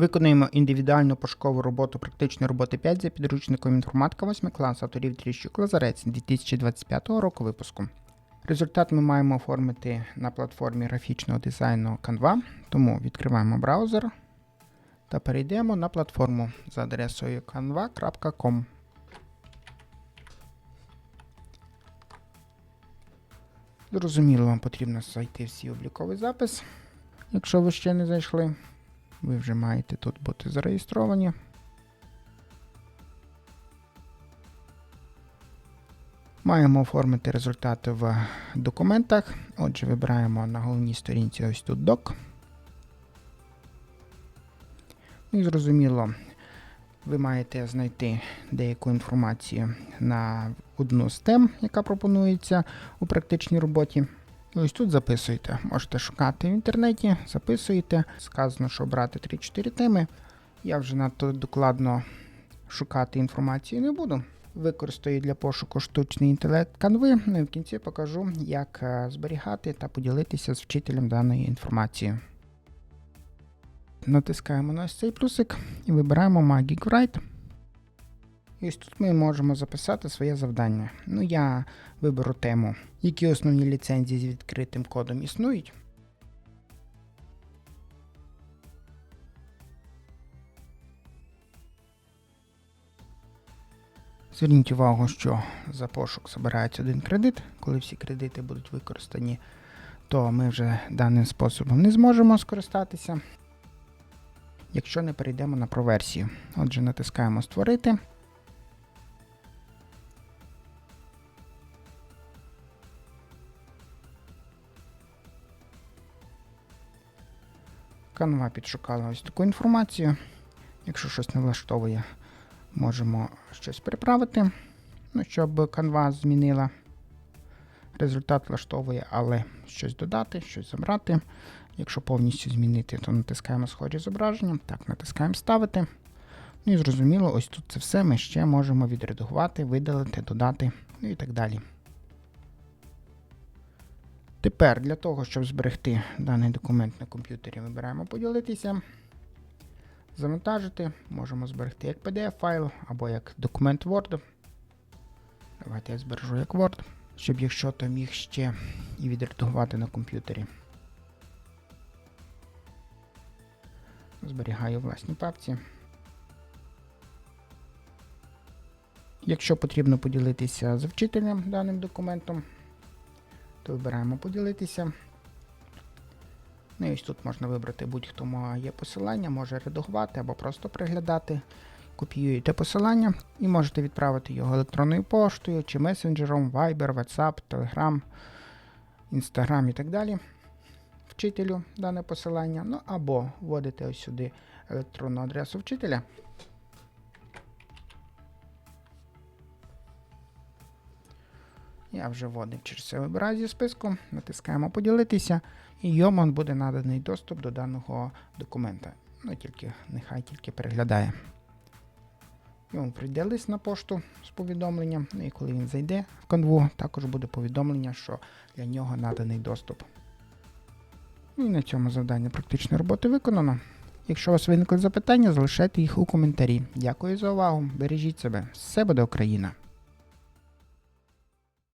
Виконуємо індивідуальну пошукову роботу практичної роботи 5 за підручником інформатика 8 класу авторів Тріщук Лазарець 2025 року випуску. Результат ми маємо оформити на платформі графічного дизайну Canva, тому відкриваємо браузер та перейдемо на платформу за адресою canva.com. Зрозуміло, вам потрібно зайти в свій обліковий запис. Якщо ви ще не зайшли, ви вже маєте тут бути зареєстровані. Маємо оформити результати в документах. Отже, вибираємо на головній сторінці ось тут док. Ну і зрозуміло, ви маєте знайти деяку інформацію на одну з тем, яка пропонується у практичній роботі. І ось тут записуєте. Можете шукати в інтернеті, записуєте. Сказано, що обрати 3-4 теми. Я вже надто докладно шукати інформацію не буду. Використаю для пошуку штучний інтелект Canva, ну і в кінці покажу, як е, зберігати та поділитися з вчителем даною інформацією. Натискаємо на цей плюсик і вибираємо Magic Write. І ось тут ми можемо записати своє завдання. Ну, я виберу тему, які основні ліцензії з відкритим кодом існують. Зверніть увагу, що за пошук збирається один кредит. Коли всі кредити будуть використані, то ми вже даним способом не зможемо скористатися. Якщо не перейдемо на проверсію. Отже, натискаємо Створити. Canva підшукала ось таку інформацію. Якщо щось не влаштовує, можемо щось переправити. Ну, щоб Canva змінила. Результат влаштовує, але щось додати, щось забрати. Якщо повністю змінити, то натискаємо схожі зображення. Так, натискаємо ставити. Ну і зрозуміло, ось тут це все ми ще можемо відредагувати, видалити, додати, ну і так далі. Тепер для того, щоб зберегти даний документ на комп'ютері, вибираємо поділитися, завантажити, можемо зберегти як PDF-файл або як документ Word. Давайте я збережу як Word, щоб якщо то міг ще і відредагувати на комп'ютері. Зберігаю у власній папці. Якщо потрібно поділитися з вчителем даним документом, то вибираємо поділитися. Ну і ось тут можна вибрати будь-хто має посилання, може редагувати або просто приглядати. Копіюєте посилання і можете відправити його електронною поштою чи месенджером, Viber, WhatsApp, Telegram, Instagram і так далі. Вчителю дане посилання. Ну або вводите ось сюди електронну адресу вчителя. Я вже вводив через це вибираю зі списку, натискаємо поділитися, і йому буде наданий доступ до даного документа. Ну тільки нехай тільки переглядає. Йому прийде лист на пошту з повідомленням, ну і коли він зайде в канву, також буде повідомлення, що для нього наданий доступ. Ну і на цьому завдання практичної роботи виконано. Якщо у вас виникли запитання, залишайте їх у коментарі. Дякую за увагу. Бережіть себе. Все буде Україна!